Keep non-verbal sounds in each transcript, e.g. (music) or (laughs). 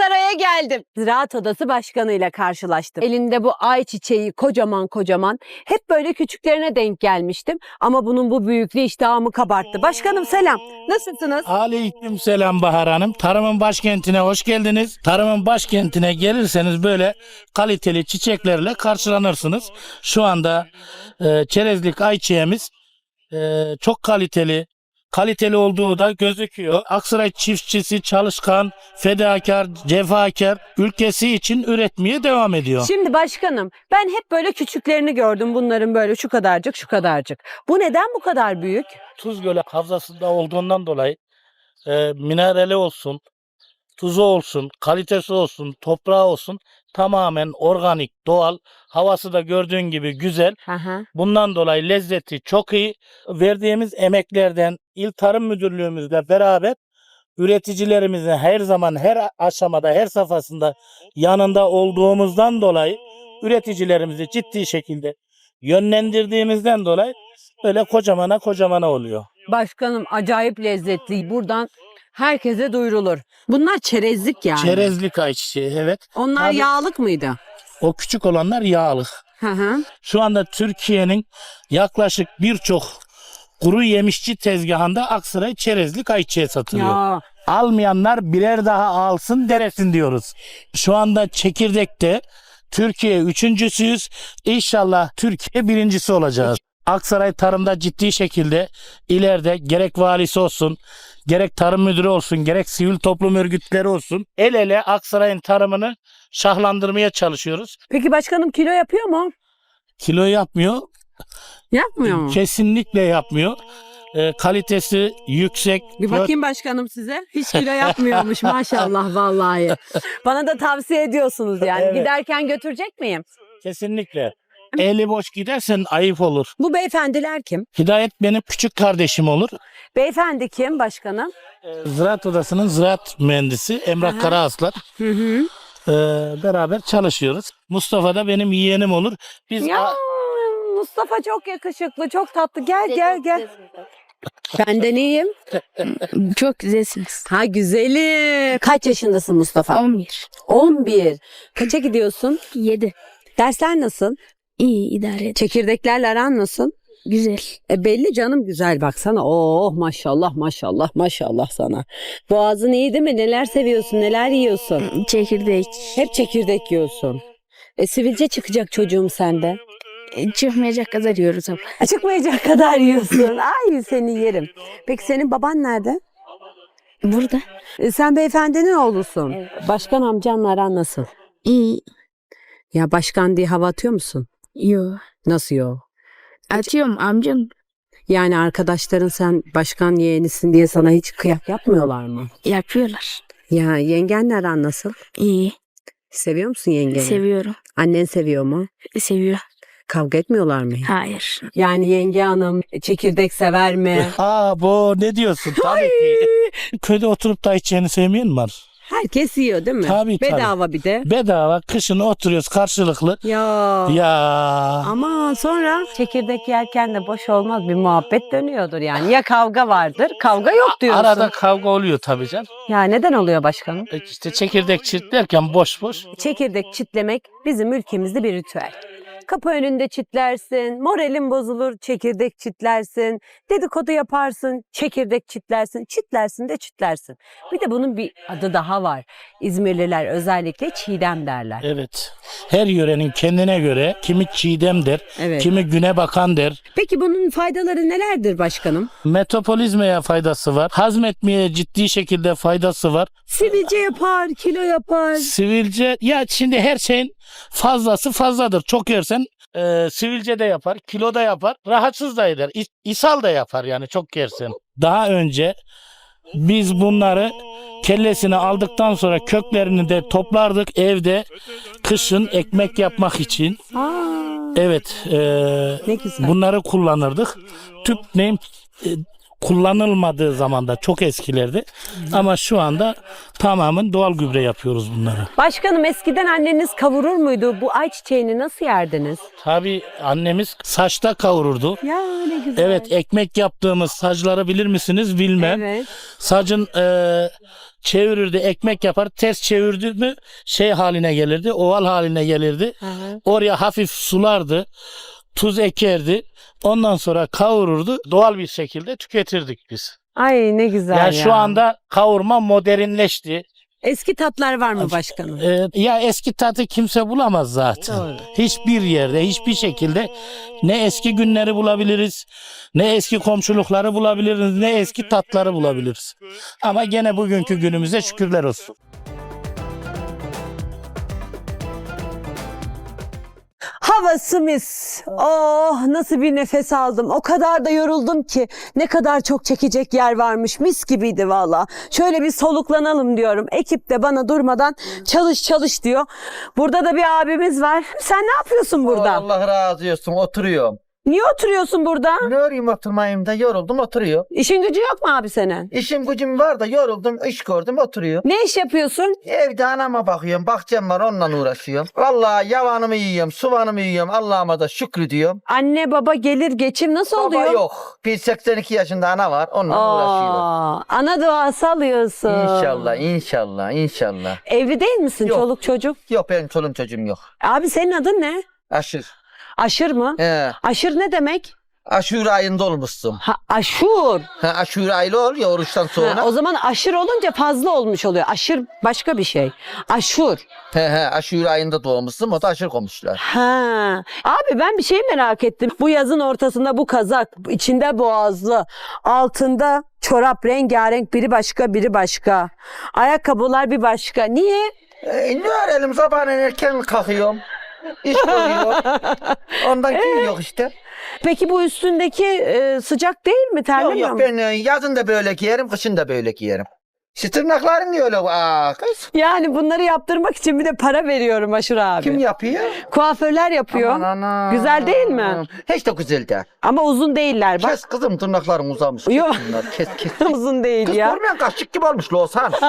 Aksaray'a geldim. Ziraat Odası Başkanı ile karşılaştım. Elinde bu ay çiçeği kocaman kocaman. Hep böyle küçüklerine denk gelmiştim. Ama bunun bu büyüklüğü iştahımı kabarttı. Başkanım selam. Nasılsınız? Aleyküm selam Bahar Hanım. Tarımın başkentine hoş geldiniz. Tarımın başkentine gelirseniz böyle kaliteli çiçeklerle karşılanırsınız. Şu anda e, çerezlik ayçiçeğimiz e, çok kaliteli. Kaliteli olduğu da gözüküyor. Aksaray çiftçisi çalışkan, fedakar, cefakar ülkesi için üretmeye devam ediyor. Şimdi başkanım ben hep böyle küçüklerini gördüm. Bunların böyle şu kadarcık şu kadarcık. Bu neden bu kadar büyük? Tuz Gölü havzasında olduğundan dolayı e, minerali olsun, tuzu olsun, kalitesi olsun, toprağı olsun tamamen organik, doğal. Havası da gördüğün gibi güzel. Hı. Bundan dolayı lezzeti çok iyi. Verdiğimiz emeklerden İl Tarım Müdürlüğümüzle beraber üreticilerimizin her zaman her aşamada her safhasında yanında olduğumuzdan dolayı üreticilerimizi ciddi şekilde yönlendirdiğimizden dolayı böyle kocamana kocamana oluyor. Başkanım acayip lezzetli. Buradan herkese duyurulur. Bunlar çerezlik yani. Çerezlik ayçiçeği evet. Onlar Tabii. yağlık mıydı? O küçük olanlar yağlı. Hı hı. Şu anda Türkiye'nin yaklaşık birçok kuru yemişçi tezgahında Aksaray çerezlik ayçiçeği satılıyor. Ya Almayanlar birer daha alsın deresin diyoruz. Şu anda çekirdekte Türkiye üçüncüsüyüz. İnşallah Türkiye birincisi olacağız. Aksaray tarımda ciddi şekilde ileride gerek valisi olsun, gerek tarım müdürü olsun, gerek sivil toplum örgütleri olsun el ele Aksaray'ın tarımını şahlandırmaya çalışıyoruz. Peki başkanım kilo yapıyor mu? Kilo yapmıyor, Yapmıyor mu? kesinlikle yapmıyor. Ee, kalitesi yüksek. Bir bakayım başkanım size. Hiç kilo yapmıyormuş (laughs) maşallah vallahi. Bana da tavsiye ediyorsunuz yani. Evet. Giderken götürecek miyim? Kesinlikle. Eli boş gidersen ayıp olur. Bu beyefendiler kim? Hidayet benim küçük kardeşim olur. Beyefendi kim başkanım? Ziraat Odası'nın ziraat mühendisi Emrah Aha. Karaaslan. Hı hı. Ee, beraber çalışıyoruz. Mustafa da benim yeğenim olur. Biz Ya a- Mustafa çok yakışıklı, çok tatlı. Gel gel gel. Benden iyiyim. (laughs) Çok güzelsiniz. Ha güzelim. Kaç yaşındasın Mustafa? 11. 11. Kaça gidiyorsun? 7. Dersler nasıl? İyi idare et. Çekirdeklerle aran nasıl? Güzel. E belli canım güzel baksana. Oh maşallah maşallah maşallah sana. Boğazın iyi değil mi? Neler seviyorsun, neler yiyorsun? Çekirdek. Hep çekirdek yiyorsun. E sivilce çıkacak çocuğum sende. E, Çıkmayacak kadar yiyoruz ama. E, Çıkmayacak kadar yiyorsun. Ay seni yerim. Peki senin baban nerede? Burada. E, sen beyefendinin oğlusun. Evet. Başkan amcanla aran nasıl? İyi. Ya başkan diye hava atıyor musun? Yo. Nasıl yo? Atıyorum amcam. Yani arkadaşların sen başkan yeğenisin diye sana hiç kıyak yapmıyorlar mı? Yapıyorlar. Ya yengenle aran nasıl? İyi. Seviyor musun yengeni? Seviyorum. Annen seviyor mu? Seviyor. Kavga etmiyorlar mı? Hayır. Yani yenge hanım çekirdek sever mi? Aa bu ne diyorsun? Tabii ki. Köyde oturup da içeceğini sevmeyen mi var? Herkes yiyor değil mi? Tabii, tabii. Bedava bir de. Bedava kışın oturuyoruz karşılıklı. Ya. Ya Ama sonra çekirdek yerken de boş olmaz bir muhabbet dönüyordur yani. Ya kavga vardır, kavga yok diyorsun. arada kavga oluyor tabii canım. Ya neden oluyor başkanım? E İşte çekirdek çitlerken boş boş. Çekirdek çitlemek bizim ülkemizde bir ritüel. Kapı önünde çitlersin, moralin bozulur, çekirdek çitlersin, dedikodu yaparsın, çekirdek çitlersin, çitlersin de çitlersin. Bir de bunun bir adı daha var. İzmirliler özellikle çiğdem derler. Evet. Her yörenin kendine göre kimi çiğdem der, Evet. kimi güne bakan der. Peki bunun faydaları nelerdir başkanım? Metabolizmaya faydası var. Hazmetmeye ciddi şekilde faydası var. Sivilce yapar, kilo yapar. Sivilce ya şimdi her şeyin fazlası fazladır. Çok yersen e, sivilce de yapar, kilo da yapar, rahatsız da eder. İ- ishal da yapar yani çok yersen. Daha önce biz bunları kellesini aldıktan sonra köklerini de toplardık evde kışın ekmek yapmak için. Aa, Evet, e, ne güzel. bunları kullanırdık. Tüp neyim? e, kullanılmadığı zamanda çok eskilerde ama şu anda tamamen doğal gübre yapıyoruz bunları. Başkanım eskiden anneniz kavurur muydu? Bu ayçiçeğini nasıl yerdiniz? Tabii annemiz saçta kavururdu. Ya ne güzel. Evet ekmek yaptığımız sacları bilir misiniz bilmem. Evet. Sacın e, çevirirdi ekmek yapar ters çevirdi mi şey haline gelirdi oval haline gelirdi. Hı hı. Oraya hafif sulardı tuz ekerdi ondan sonra kavururdu doğal bir şekilde tüketirdik biz. Ay ne güzel yani ya. şu anda kavurma modernleşti. Eski tatlar var mı başkanım? E, ya eski tadı kimse bulamaz zaten. Doğru. Hiçbir yerde hiçbir şekilde ne eski günleri bulabiliriz, ne eski komşulukları bulabiliriz, ne eski tatları bulabiliriz. Ama gene bugünkü günümüze şükürler olsun. Havası mis. Oh nasıl bir nefes aldım. O kadar da yoruldum ki. Ne kadar çok çekecek yer varmış. Mis gibiydi valla. Şöyle bir soluklanalım diyorum. Ekip de bana durmadan çalış çalış diyor. Burada da bir abimiz var. Sen ne yapıyorsun burada? Allah razı olsun oturuyorum. Niye oturuyorsun burada? Ne öreyim oturmayayım da yoruldum oturuyor. İşin gücü yok mu abi senin? İşim gücüm var da yoruldum iş gördüm oturuyor. Ne iş yapıyorsun? Evde anama bakıyorum bahçem var onunla uğraşıyorum. Vallahi yavanımı yiyorum suvanımı yiyorum Allah'ıma da şükrediyorum. Anne baba gelir geçim nasıl Baba oluyor? yok. Bir 82 yaşında ana var onunla uğraşıyor. Aa, ana duası alıyorsun. İnşallah inşallah inşallah. Evli değil misin Yok. çoluk çocuk? Yok benim çoluğum çocuğum yok. Abi senin adın ne? Aşır. Aşır mı? He. Aşır ne demek? Aşure ayında olmuşsun. Ha, aşur. Ha, aşure aylı ol ya oruçtan sonra. Ha, o zaman aşır olunca fazla olmuş oluyor. Aşır başka bir şey. Aşur. He he aşure ayında doğmuşsun o da aşır koymuşlar. Ha. Abi ben bir şey merak ettim. Bu yazın ortasında bu kazak, içinde boğazlı, altında çorap rengarenk biri başka biri başka. Ayakkabılar bir başka. Niye? E, ne öğrenelim sabahın erken kalkıyorum. İş görüyorum. Ondan (laughs) kim yok işte. Peki bu üstündeki e, sıcak değil mi? Yok Terlemiyor yok mu? ben e, yazın da böyle giyerim, kışın da böyle giyerim. İşte tırnakların niye öyle? Aa, kız. Yani bunları yaptırmak için bir de para veriyorum Aşur abi. Kim yapıyor? Kuaförler yapıyor. Aman anam. Güzel değil mi? Hiç de güzel değil. Ama uzun değiller bak. Kes kızım tırnakların uzamış. Kes Yok. bunları, Kes (laughs) kes. uzun değil Kız ya. görmeyen kaşık gibi olmuş Loğuzhan. (laughs)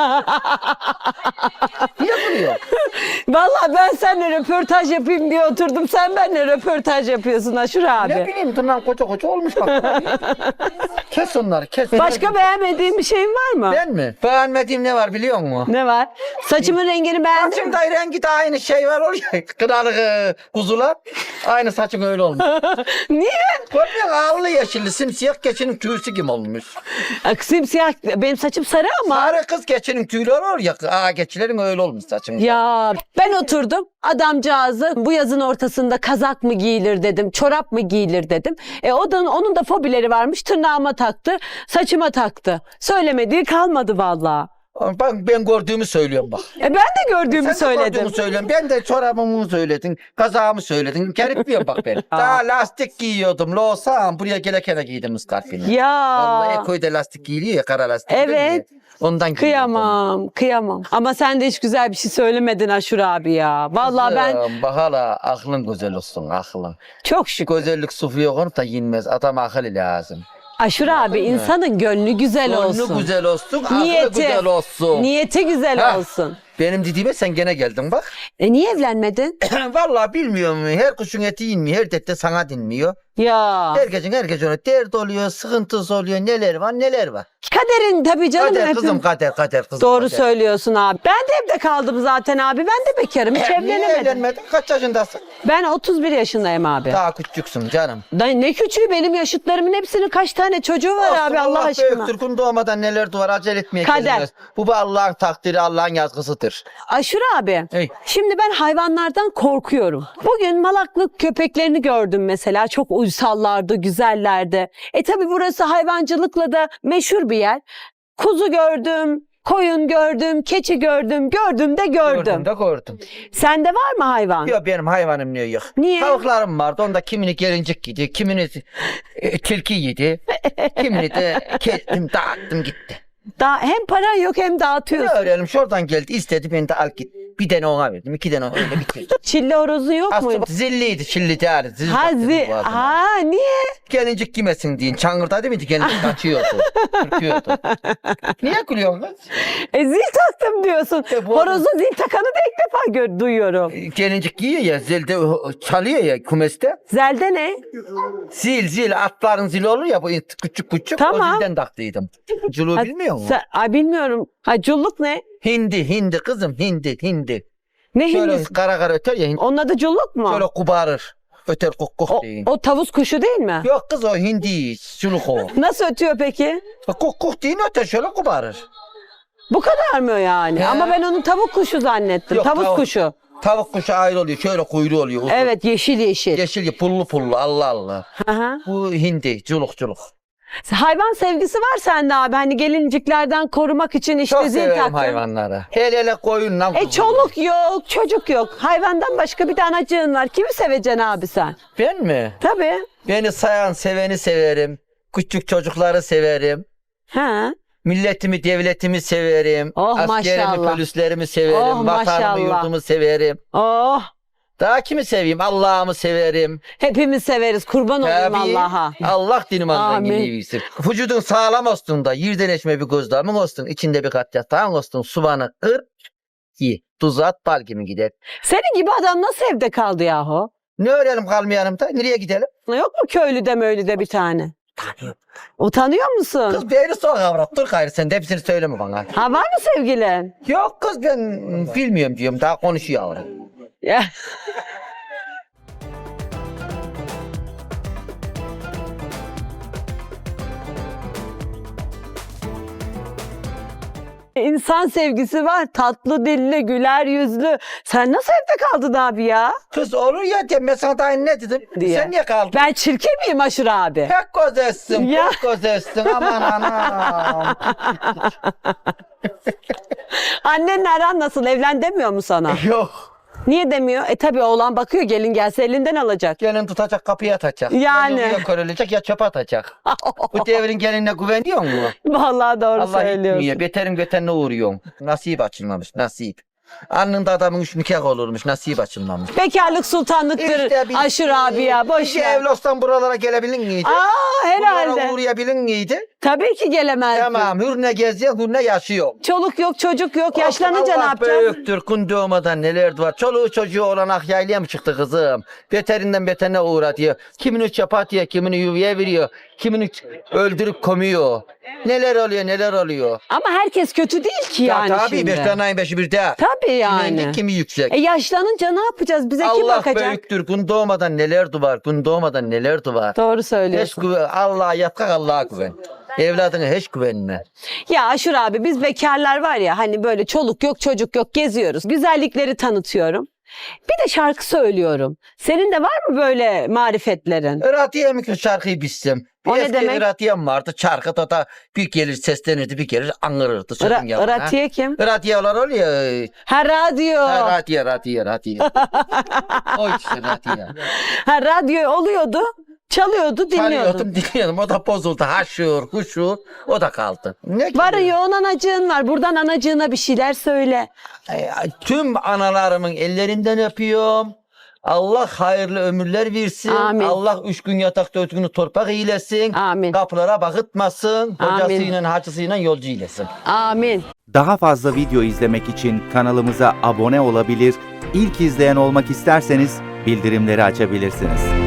duruyor? (laughs) Vallahi ben seninle röportaj yapayım diye oturdum. Sen benimle röportaj yapıyorsun Aşur Ne abi. bileyim tırnağın koca koca olmuş bak. (laughs) kes onları kes. Başka beğenmediğin bir şeyin var mı? Ben mi? Beğenmediğim ne var biliyor musun? Ne var? Saçımın rengini beğendin mi? Saçımda rengi de aynı şey var oluyor. (laughs) Kınalık e, kuzular. Aynı saçın öyle olmuş. Niye? Görmüyor musun? Ağlı yeşilli simsiyah keçinin tüyüsü gibi olmuş. Ak, Simsiyah. Benim saçım sarı ama. Sarı kız keçinin tüyleri var ya. Aa keçilerin öyle olmuş saçın. Ya ben oturdum adamcağızı bu yazın ortasında kazak mı giyilir dedim çorap mı giyilir dedim. E o da onun da fobileri varmış tırnağıma taktı saçıma taktı. Söylemediği kalmadı vallahi. Bak ben gördüğümü söylüyorum bak. E ben de gördüğümü Sen de söyledim. gördüğümü söylüyorum. Ben de çorabımı söyledin. Kazağımı söyledin. Geripliyorum bak ben. (laughs) Daha lastik giyiyordum. Loğusam buraya gelekene giydim ıskarpini. Ya Vallahi Eko'da lastik giyiliyor ya kara lastik. değil mi? Evet. Ondan kıyamam kıyamam. Ama sen de hiç güzel bir şey söylemedin Aşur abi ya. Vallahi ben Kızım, Bak hala aklın güzel olsun aklın. çok şükür. Güzellik sufu yok da yenmez. Adam akıllı lazım. Aşur abi insanın gönlü güzel Gönlü olsun. güzel olsun, aklı Niyeti. güzel olsun. Niyeti güzel Ha. olsun. Benim dediğime sen gene geldin bak. E niye evlenmedin? (clears throat) Vallahi bilmiyorum. Her kuşun eti inmiyor. Her dette sana dinmiyor. Ya. Herkesin herkes ona dert oluyor, sıkıntısı oluyor. Neler var neler var. Kaderin tabii canım. kader hepim- kızım kader kader kızım. Doğru kader. söylüyorsun abi. Ben de evde kaldım zaten abi. Ben de bekarım. Hiç Niye evlenemedim. evlenmedin? Kaç yaşındasın? Ben 31 yaşındayım abi. Daha küçüksün canım. Da ne küçüğü benim yaşıtlarımın hepsinin kaç tane çocuğu var abi Allah, aşkına. büyüktür. Kun doğmadan neler duvar acele etmeye Kader. gelmez. Bu bu Allah'ın takdiri, Allah'ın yazgısıdır. Aşure abi. Ey. Şimdi ben hayvanlardan korkuyorum. Bugün malaklık köpeklerini gördüm mesela. Çok uysallardı, güzellerdi. E tabi burası hayvancılıkla da meşhur bir yer. Kuzu gördüm, koyun gördüm, keçi gördüm, gördüm de gördüm. Gördüm de gördüm. Sende var mı hayvan? Yok benim hayvanım ne yok. Niye? Tavuklarım vardı. Onda kimini gelincik yedi, kimini e, tilki yedi. (laughs) kimini de kestim, dağıttım gitti. Daha hem paran yok hem Ne dağıtıyorsun. öğrenelim şuradan geldi istedi beni de al git. Bir tane ona verdim. iki tane öyle bitti. (laughs) Çilli horozun yok muydu? Aslında zilliydi. Çilli değerli. Zil Ha, taktım zi- boğazıma. ha niye? Gelincik gimesin deyin. Çangırda değil mi? Gelincik (laughs) kaçıyordu. Ürküyordu. Niye gülüyorsun kız? E, zil taktım diyorsun. E, bu- Horozun zil takanı da ilk defa gör, duyuyorum. Gelincik giyiyor ya zilde çalıyor ya kumeste. Zelde ne? Zil zil atların zili olur ya bu küçük küçük Tamam. o zilden taktıydım. Culuğu Ha, bilmiyor musun? Ay bilmiyorum. Ha culluk ne? Hindi hindi kızım hindi hindi. Ne Şöyle hindisi? kara kara öter ya hindi. Onun adı culluk mu? Şöyle kubarır. Öter kuk kuk O, deyin. o tavus kuşu değil mi? Yok kız o hindi culuk o. (laughs) Nasıl ötüyor peki? Kuk kuk deyin öter şöyle kubarır. Bu kadar mı yani? He. Ama ben onu tavuk kuşu zannettim. Yok, tavus tavuk. kuşu. Tavuk kuşu ayrı oluyor şöyle kuyruğu oluyor. uzun. Evet yeşil yeşil. Yeşil pullu pullu Allah Allah. Aha. Bu hindi culuk culuk. Hayvan sevgisi var sende abi. Hani gelinciklerden korumak için işte Çok zil taktın. hayvanları. Hele hele koyunla E çoluk yok, çocuk yok. Hayvandan başka bir tane acığın var. Kimi seveceksin abi sen? Ben mi? Tabii. Beni sayan seveni severim. Küçük çocukları severim. Ha. Milletimi, devletimi severim. Oh, Askerimi, maşallah. polislerimi severim. Oh, Vatanımı, maşallah. yurdumu severim. Oh. Daha kimi seveyim? Allah'ımı severim. Hepimiz severiz. Kurban olayım Tabii. Allah'a. Allah dinim Allah'ın Amin. iyisi. Vücudun sağlam olsun da yerden eşme bir gözlemin olsun. içinde bir kat yatağın olsun. Subanı kır. Ye. Tuz at bal gibi gider. Senin gibi adam nasıl evde kaldı yahu? Ne öğrenelim kalmayalım da? Nereye gidelim? Yok mu köylüde möylüde bir tane? Utanıyor musun? Kız beni sok avrat. Dur gayrı sen de hepsini söyleme bana. Ha var mı sevgilin? Yok kız ben bilmiyorum diyorum. Daha konuşuyor avrat. Ya. İnsan sevgisi var. Tatlı dilli, güler yüzlü. Sen nasıl evde kaldın abi ya? Kız olur ya diyorum ben sana daha ne dedim? Diye. Sen niye kaldın? Ben çirkin miyim Aşır abi? Pek güzelsin, Ya. pek güzelsin. Aman anam. (laughs) Annen aran nasıl? Evlen demiyor mu sana? Yok. Niye demiyor? E tabi oğlan bakıyor gelin gelse elinden alacak. Gelin tutacak kapıya atacak. Yani. Ya körülecek ya çöpe atacak. Bu (laughs) devrin gelinine güveniyor mu? Vallahi doğru Allah söylüyorsun. gitmiyor. Beterin beterine uğruyorsun. Nasip açılmamış, nasip. Alnında adamın üç nikah olurmuş, nasip açılmamış. Bekarlık sultanlıktır İşte bir- Aşır abi ya. Boş Bir ver. evli olsan buralara gelebilir miydi? Aa herhalde. Buralara uğrayabilir miydi? Tabii ki gelemezdi. Tamam, hürne geziyor, hürne yaşıyor. Çoluk yok, çocuk yok. Yaşlanınca Allah ne yapacaksın? büyüktür. Kun doğmadan neler var. Çoluğu çocuğu olan ak yaylaya mı çıktı kızım? Beterinden beterine uğratıyor. Kimini çapatıyor, kimini yuvaya veriyor. Kimini ç- öldürüp komuyor. Neler oluyor, neler oluyor. Ama herkes kötü değil ki yani ya tabii şimdi. beş tane ayın beşi bir de. Tabii yani. kimi yüksek. E yaşlanınca ne yapacağız? Bize kim Allah bakacak? büyüktür. Kun doğmadan neler var. Kun doğmadan neler var. Doğru söylüyorsun. güven. Allah'a yatkak Allah'a güven. Evladına hiç güvenme. Ya Aşur abi biz bekarlar var ya hani böyle çoluk yok çocuk yok geziyoruz. Güzellikleri tanıtıyorum. Bir de şarkı söylüyorum. Senin de var mı böyle marifetlerin? Iratiye mi ki şarkıyı bilsem? Bir O ne demek? Iratiyem vardı. Şarkı da, da bir gelir seslenirdi bir gelir yalanı, ha. Iratiye kim? Iratiyeler oluyor. Ha radyo. Ha, Ratiye, ratiye, ratiye. (laughs) o işte ratiye. Ha radyo oluyordu. Çalıyordu dinliyordum. Çalıyordum, dinliyordum. O da bozuldu. Haşur, huşur. O da kaldı. Ne ki? Var yoğun anacığın var. Buradan anacığına bir şeyler söyle. Ay, ay, Tüm analarımın ellerinden öpüyorum. Allah hayırlı ömürler versin. Amin. Allah üç gün yatakta dört günü torpak eylesin. Amin. Kapılara bakıtmasın. Amin. Hocasıyla hacısıyla yolcu eylesin. Amin. Daha fazla video izlemek için kanalımıza abone olabilir, ilk izleyen olmak isterseniz bildirimleri açabilirsiniz.